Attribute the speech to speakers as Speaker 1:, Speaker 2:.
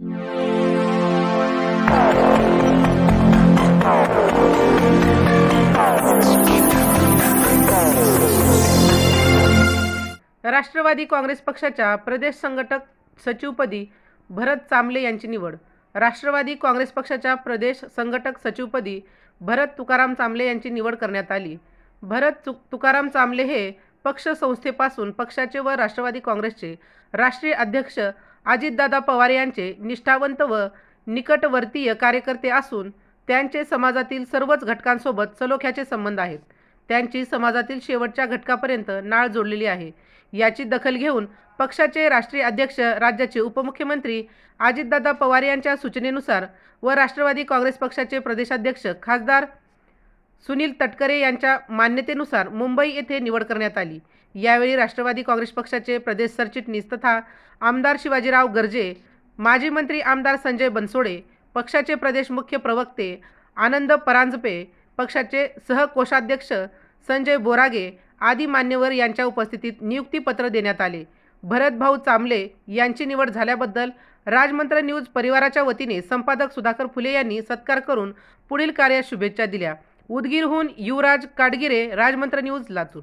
Speaker 1: राष्ट्रवादी काँग्रेस पक्षाच्या प्रदेश संघटक सचिवपदी भरत चांबले यांची निवड. राष्ट्रवादी काँग्रेस पक्षाच्या प्रदेश संघटक सचिवपदी भरत तुकाराम चांबले यांची निवड करण्यात आली. भरत तुकाराम चांबले हे पक्ष संस्थेपासून पक्षाचे व राष्ट्रवादी काँग्रेसचे राष्ट्रीय अध्यक्ष अजितदादा पवार यांचे निष्ठावंत व निकटवर्तीय कार्यकर्ते असून त्यांचे समाजातील सर्वच घटकांसोबत सलोख्याचे संबंध आहेत. त्यांची समाजातील शेवटच्या घटकापर्यंत नाळ जोडलेली आहे. याची दखल घेऊन पक्षाचे राष्ट्रीय अध्यक्ष राज्याचे उपमुख्यमंत्री अजितदादा पवार यांच्या सूचनेनुसार व राष्ट्रवादी काँग्रेस पक्षाचे प्रदेशाध्यक्ष खासदार सुनील तटकरे यांच्या मान्यतेनुसार मुंबई येथे निवड करण्यात आली. यावेळी राष्ट्रवादी काँग्रेस पक्षाचे प्रदेश सरचिटणीस तथा आमदार शिवाजीराव गर्जे माजी मंत्री आमदार संजय बनसोडे पक्षाचे प्रदेश मुख्य प्रवक्ते आनंद परांजपे पक्षाचे सहकोषाध्यक्ष संजय बोरागे आदी मान्यवर यांच्या उपस्थितीत नियुक्तीपत्र देण्यात आले. भरतभाऊ चांबले यांची निवड झाल्याबद्दल राजमंत्र न्यूज परिवाराच्या वतीने संपादक सुधाकर फुले यांनी सत्कार करून पुढील कार्यास शुभेच्छा दिल्या. उदगीरहून युवराज काडगिरे राजमंत्र न्यूज लातूर